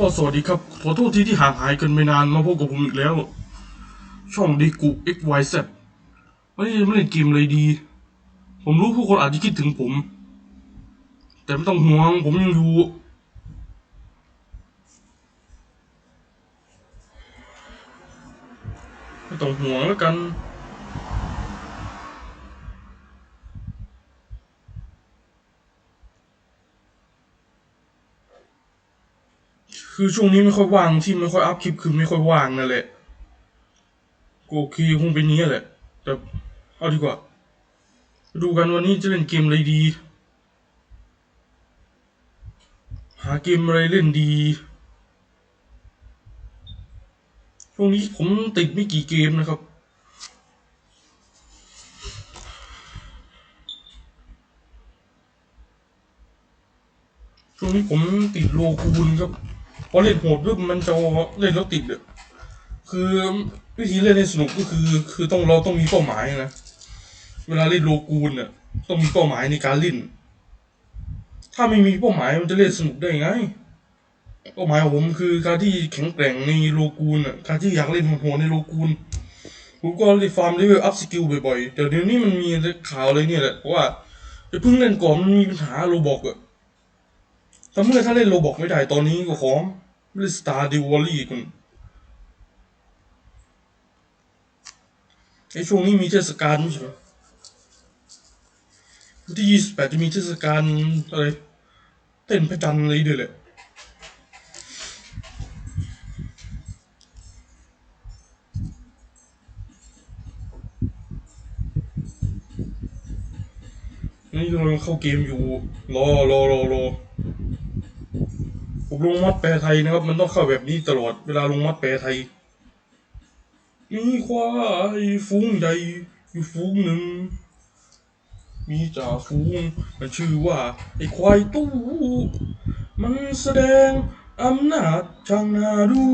ก็สวัสดีครับ ขอโทษทีที่ห่างหายกันไปนานมาพบกับผมอีกแล้ว ช่องดีกุ XYZ วันนี้จะไม่เล่นเกมเลยดี ผมรู้ผู้คนอาจจะคิดถึงผม แต่ไม่ต้องห่วงผมยังอยู่ ไม่ต้องห่วงแล้วกัน คือช่วงนี้ไม่ค่อยว่างที่ไม่ค่อยอัพคลิปคือไม่ค่อยว่างนั่นแหละก็โอเคคงเป็นนี้แหละ แต่เอาดีกว่า ดูกันวันนี้จะเล่นเกมอะไรดี หาเกมอะไรเล่นดี ช่วงนี้ผมติดไม่กี่เกมนะครับช่วงนี้ผมติดโลคูณครับ พอเล่นโหดปุ๊บมันจะเล่นแล้วติดอะคือวิธีเล่นให้สนุกก็คือ คือต้องเราต้องมีเป้าหมายนะเวลาเล่นโลกูนอะต้องมีเป้าหมายในการเล่น ถ้าไม่มีเป้าหมายมันจะเล่นสนุกได้ไงเป้าหมายของผมคือการที่แข็งแกร่งในโลกูนอะการที่อยากเล่นโหดในโลกูนผมก็เลยฟาร์มเลเวลอัพสกิลบ่อยๆแต่เดี๋ยวนี้มันมีข่าวอะไรเนี่ยแหละเพราะว่าไอ้เพิ่งเล่นก่อนมันมีปัญหาโลบอกอะ แต่เมื่อถ้าเล่นโรบอกไม่ได้ตอนนี้ก็ขอเล่นสตาร์ดิวอลลี่กันไอช่วงนี้มีเทศกาลใช่ไหมวันที่ยี่สิบแปดจะมีเทศกาลอะไรเต้นพระจันทร์อะไรด้วยแหละนี่กำลังเข้าเกมอยู่ รอรอรอรอ ผมลงมัดแปลไทยนะครับ มันต้องเข้าแบบนี้ตลอดเวลาลงมัดแปลไทยมีควายฟูงใหญ่อยู่ฟูงหนึ่ง มีจ่าฟูง มันชื่อว่าไอ้ควายตู้ มันแสดงอำนาจช่างน่าดู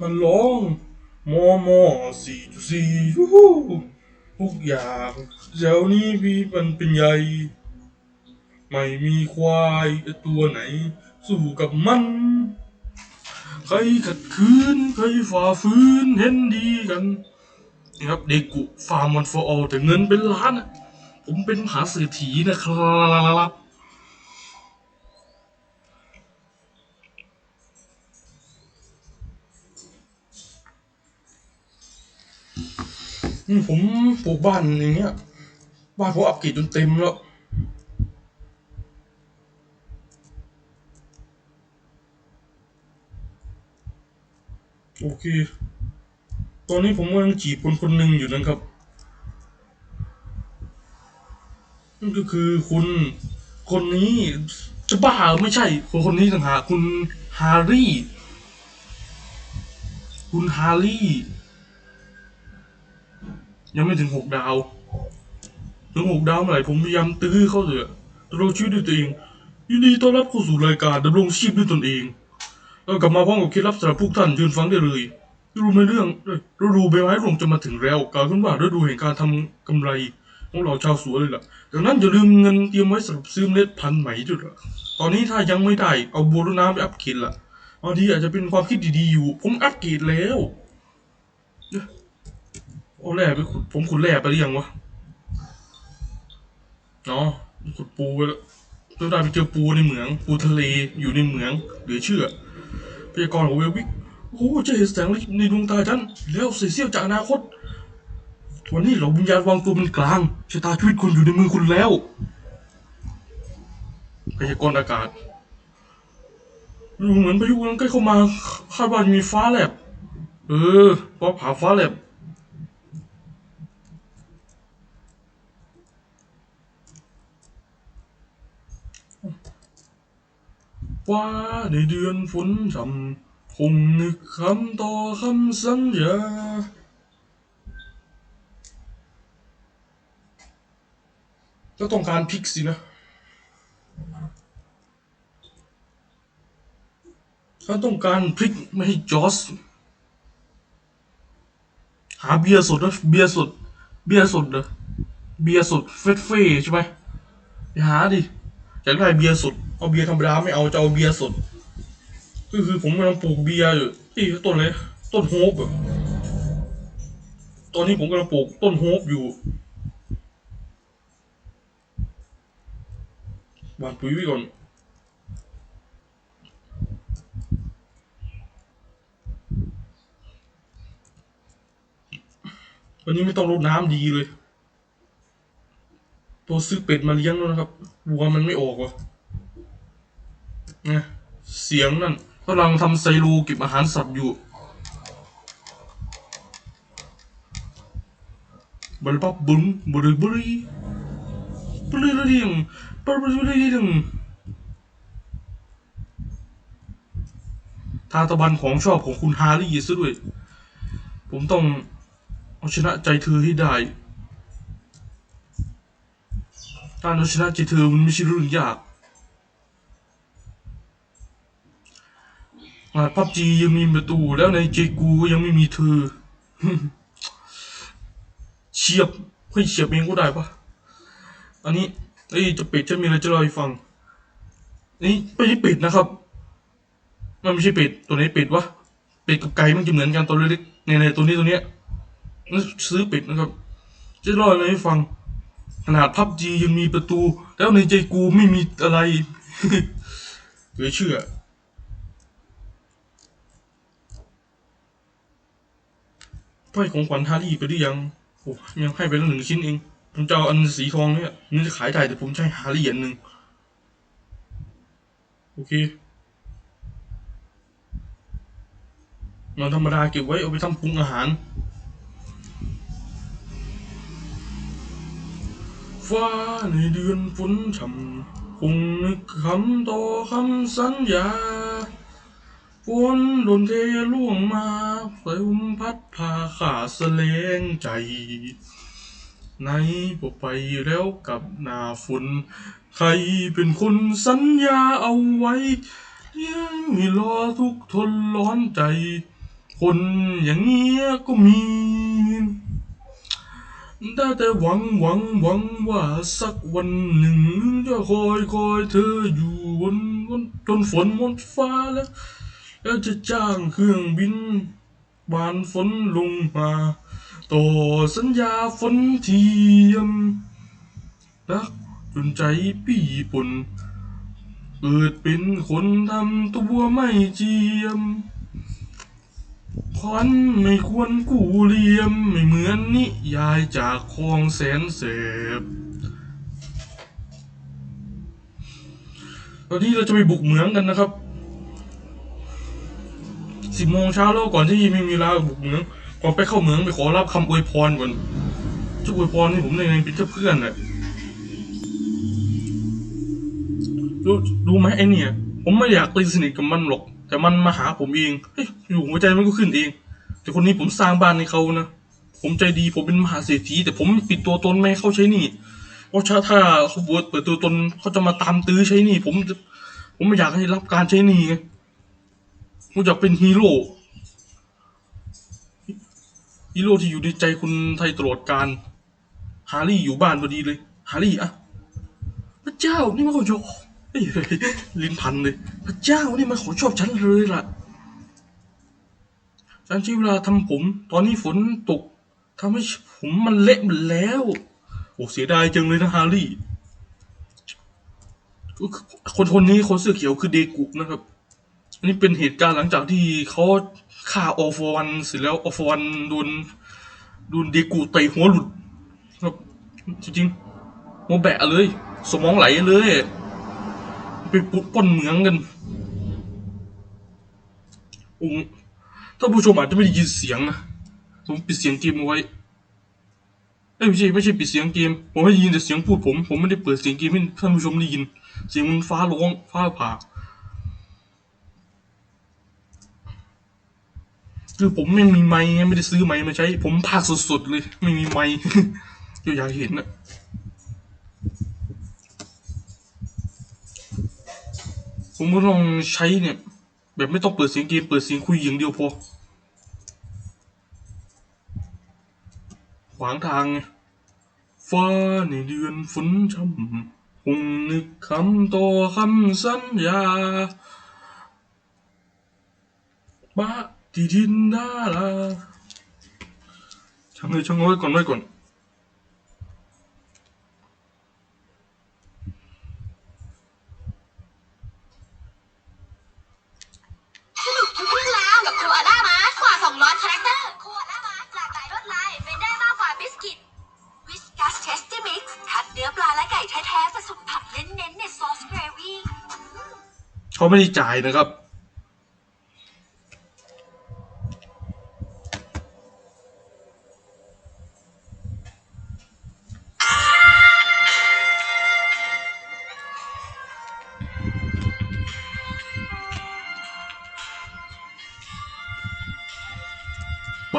มันร้องมอมอสี่จุดสี่ทุกอย่างแถวนี้พี่มันเป็นใหญ่ ไม่มีควายตัวไหน สู้กับมัน ใครขัดขืน ใครฝ่าฝืนเห็นดีกันนี่ครับเด็กกุฟาร์มวันฟอร์ออแต่เงินเป็นล้านอะผมเป็นมหาเศรษฐีนะครับนี่ผมปลูกบ้านอย่างเงี้ยบ้านผมอัปเกรดจนเต็มแล้ว โอเค ตอนนี้ผมกำลังจีบคนคนหนึ่งอยู่นะครับ นั่นก็คือคุณคนนี้จะบ้าไม่ใช่ คนคนนี้ต่างหากคุณฮาร์รี่ คุณฮาร์รี่ ยังไม่ถึงหกดาว ถึงหกดาวเมื่อไหร่ผมพยายามตื้อเขาเลยอะเราชีวิตด้วยตัวเองยินดีต้อนรับเข้าสู่รายการดำรงชีพด้วยตนเอง เรากลับมาพร้อมกับเคล็ดลับสำหรับพวกท่านยืนฟังได้เลยรู้ในเรื่องฤดูใบไม้ร่วงจะมาถึงแล้วกล่าวขึ้นว่าฤดูแห่งการทำกำไรของเราชาวสวนเลยล่ะดังนั้นอย่าลืมเงินเตรียมไว้สำหรับซื้อเมล็ดพันธุ์ใหม่ด้วยล่ะตอนนี้ถ้ายังไม่ได้เอาบัวรดน้ำไปอัพเกรดล่ะบางทีอาจจะเป็นความคิดดีๆอยู่ ผมอัพเกรดแล้วเอ๊ะเอาแร่ไปขุดผมขุดแร่ไปหรือยังวะอ๋อขุดปูไปแล้วเราได้ไปเจอปูในเหมือง ปูทะเลอยู่ในเหมืองเหลือเชื่อ พยากรณ์ของเวลวิกโอ้เจะเห็นแสงในดวงตาฉัน แล้วเสียเสี้ยวจากอนาคตวันนี้เหล่าวิญญาณวางตัวเป็นกลางชะตาชีวิตคุณอยู่ในมือคุณแล้วพยากรณ์อากาศดูเหมือนพายุกำลังใกล้เข้ามาคาดว่าจะมีฟ้าแลบเออพอผ่าฟ้าแลบ ว่าในเดือนฝนจำคงนึกคำต่อคำสัญญาก็ต้องการพริกสินะเขาต้องการพริกไม่ให้จอส หาเบียร์สดนะเบียร์สด เบียร์สดเหรอเบียร์สดเฟสเฟ่ใช่ไหมไปหาดิอยากได้เบียร์สด เอาเบียร์ธรรมดาไม่เอาจะเอาเบียร์สดก็คือผมกำลังปลูกเบียร์อยู่ที่ต้นเลยต้นโฮปอะตอนนี้ผมกำลังปลูกต้นโฮปอยู่หวานปุ๋ยไว้ก่อนวันนี้ไม่ต้องรดน้ำดีเลย ตัวซื้อเป็ดมาเลี้ยงแล้วนะครับวัวมันไม่ออกว่ะ นะเสียงนั่นกำลังทำไซรูเก็บอาหารสัตว์อยู่บลบับบุ้งบริบริบริบริงบริบริบริงทาตะบันของชอบของคุณฮารี่ซะด้วย ผมต้องเอาชนะใจเธอให้ได้การเอาชนะใจเธอมันไม่ใช่เรื่องยาก อาจพับจียังมีประตูแล้วในเจกูก็ยังไม่มีเธอเฉียบเฮ้ยเฉียบเองก็ได้ปะอันนี้ไอ้จะป็ดจะมีอะไรจะเล่าให้ฟัง นี่ไม่ใช่ป็ดนะครับ มันไม่ใช่ป็ดตัวไหนป็ดวะป็ดกับไก่มันจะเหมือนกันตัวเล็กๆในๆตัวนี้ตัวเนี้ยนั่ซื้อป็ดนะครับ จะเล่าอะไรให้ฟัง ขนาดพับจียังมีประตู แล้วในใจกูไม่มีอะไรเหลือเชื่อ ให้ของขวัญฮารี่ไปหรือยังโอ้ยังให้ไปแล้วหนึ่งชิ้นเอง ผมจะเอาอันสีทองเนี่ยมันจะขายได้แต่ผมใช้ฮารี่อันหนึ่งโอเคเงินธรรมดาเก็บไว้เอาไปทำปรุงอาหารฟ้าในเดือนฝนช่ำคงนึกคำต่อคำสัญญา ฝนโดนเทล่วงมาไฟอุ้มพัดพาขาดแสลงใจ ในพวกไปแล้วกับหน้าฝนใครเป็นคนสัญญาเอาไว้ยังมีรอทุกทนร้อนใจ คนอย่างเงี้ยก็มี ได้แต่หวังหวังหวังว่าสักวันหนึ่ง จะคอยคอยเธออยู่บนบนจนฝนหมดฟ้าแล้ว แล้วจะจ้างเครื่องบินบานฝนลงมาต่อสัญญาฝนเทียมรักจนใจปี่ปนเกิดเป็นคนทำตัวไม่เจียมควันไม่ควรกูเลี่ยม ไม่เหมือนนิยายจากคลองแสนเสบตอนนี้เราจะไปบุกเหมืองกันนะครับ สิบโมงเช้าแล้วก่อนที่ไม่มีเวลาบุกเมืองก่อนไปเข้าเหมืองไปขอรับคำอวยพรก่อนจะอวยพรให้ผมในในเป็นเพื่อนน่ะรู้รู้ไหมไอเนี่ย ผมไม่อยากตีสนิทกับมันหรอก แต่มันมาหาผมเองเฮ้ยอยู่หัวใจมันก็ขึ้นเอง แต่คนนี้ผมสร้างบ้านให้เขานะผมใจดีผมเป็นมหาเศรษฐีแต่ผมปิดตัวตนไม่ให้เขาใช้หนี่เพราะถ้าถ้าเขาเปิดเปิดตัวตนเขาจะมาตามตื้อใช้หนี่ ผม ผมไม่อยากให้รับการใช้หนี่ไง ผมอยากเป็นฮีโร่ ฮีโร่ที่อยู่ในใจคนไทยตลอดการฮารี่อยู่บ้านพอดีเลย ฮารี่อะพระเจ้านี่มันขาชอบลิ้นพันเลย พระเจ้านี่มันขาชอบฉันเลยล่ะ ฉันใช้เวลาทำผม ตอนนี้ฝนตกทำให้ผมมันเละหมดแล้ว โอ้เสียดายจังเลยนะฮารี่ คนคนนี้คนเสื้อเขียวคือเดกุกนะครับ นนี้เป็นเหตุการณ์หลังจากที่เขาฆ่าออฟวันเสร็จแล้วออฟวันโดนโดนเดกุเตะหัวหลุดครับจริงๆหัวแบะเลย สมองไหลเลย ไปปลุกปล้นเหมืองกันโอ้ท่าผู้ชมอาจจะไม่ได้ยินเสียงนะผมปิดเสียงเกมเอาไว้ไม่ใช่ไม่ใช่ปิดเสียงเกม ผมไม่ได้ยินแต่เสียงพูดผม ผมไม่ได้เปิดเสียงเกมให้ท่านผู้ชมได้ยิน เสียงมันฟ้าร้องฟ้าผ่า คือผมไม่มีไม้ไม่ได้ซื้อไม้มาใช้ ผมพากสดๆเลย ไม่มีไม้ก็อยากเห็นนะผมก็ลองใช้เนี่ย แบบไม่ต้องเปิดเสียงเกมเปิดเสียงคุยอย่างเดียวพอขวางทางไงฟ้าในเดือนฝนช่ำคงนึกคำต่อคำสัญญาปะ ที่ดินดาราช่างเลยช่างเอาไว้ก่อนไว้ก่อนสนุกทุกเรื่องราวกับครูอาล่ามาสกว่า200คาแรคเตอร์ครูอาล่ามาหลากหลายลวดลายเป็นได้มากกว่าบิสกิตวิสกัสเทสตี้มิกซ์คัดเนื้อปลาและไก่แท้ๆผสมผักเน้นๆในซอสเกรวี่เขาไม่ได้จ่ายนะครับ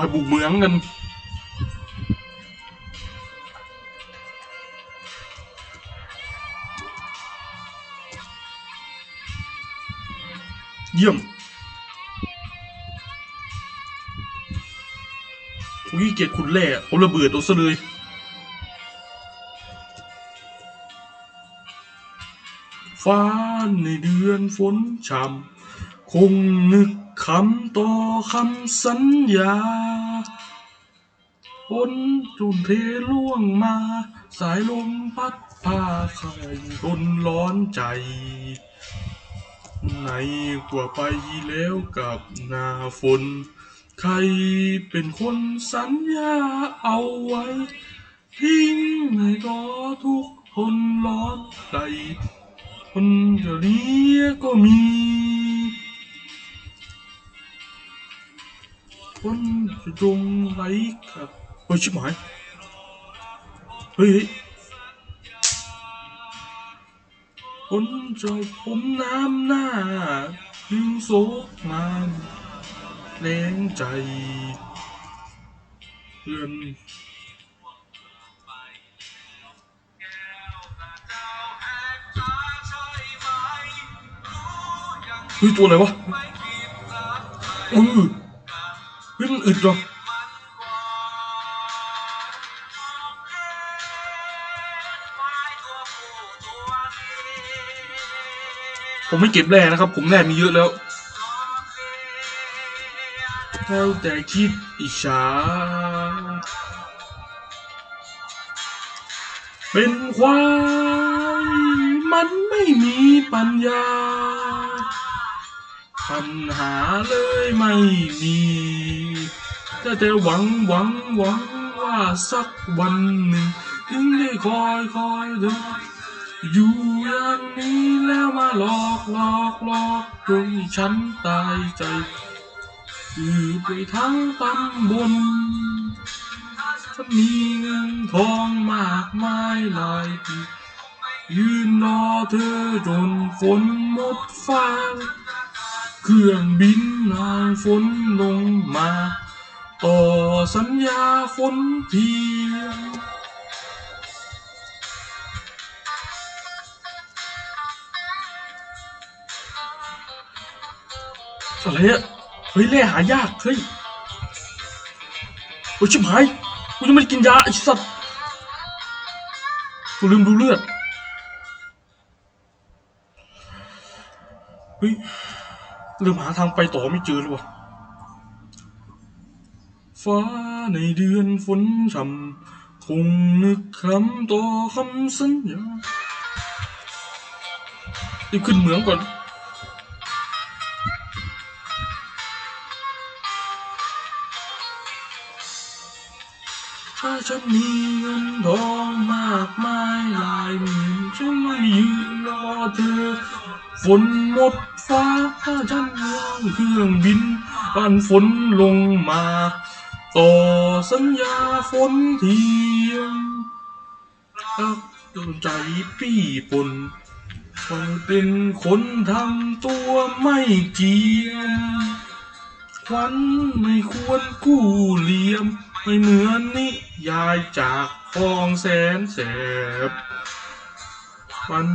มาบุกเมืองกันเยี่ยมผมขี้เกียจขุดแร่ผมระเบิดเอาซะเลยฟ้าในเดือนฝนช่ำคงนึกคำต่อคำสัญญา ฝนจุนเทล่วงมา สายลมพัดพาใครทนร้อนใจในกว่าไปแล้วกับนาฝน ใครเป็นคนสัญญาเอาไว้ ทิ้งให้รอทุกคนร้อนใจคนจะเรียกก็มีคนจะจงไหลครับ เฮ้ยชิบหายเฮ้ยคนเจ้าผมน้ำหน้าถึงโศกมานแรงใจเพื่อนเฮ้ยตัวอะไรวะเออเฮ้ยมันอึดเหรอ ผมไม่เก็บแร่นะครับ ผมแร่มีเยอะแล้วแล้วแต่คิดอิจฉาเป็นควายมันไม่มีปัญญา ปัญหาเลยไม่มีแต่แต่หวังหวังหวังว่าสักวันหนึ่งถึงได้คอยคอยเดิน อยู่อย่างนี้แล้วมาหลอกหลอกหลอกจนฉันตายใจคือไปทั้งตำบลถ้ามีเงินทองมากมายหลายปียืนรอเธอจนฝนหมดฟ้า เครื่องบินนายฝนลงมา ต่อสัญญาฝนเพียง อะไรอะเฮ้ยแร่หายากเฮ้ยโอ้ยชิบหายกูยังไม่กินยาไอ้สัตว์กูลืมดูเลือดเฮ้ยเริ่มหาทางไปต่อไม่เจอเลยวะฟ้าในเดือนฝนช่ำคงนึกคำต่อคำสัญญารีบขึ้นเหมืองก่อน ถ้าฉันมีเงินทองมากมายหลายหมื่นฉันไม่ยืนรอเธอฝนหมดฟ้าถ้าฉันวางเครื่องบินบ้านฝนลงมา ต่อสัญญาฝนเทียมรักจนใจปี้ปนคงเป็นคนทำตัวไม่เจียมควันไม่ควรกู้เหลี่ยม ไม่เหมือนนิยายจากคลองแสนแสบมัน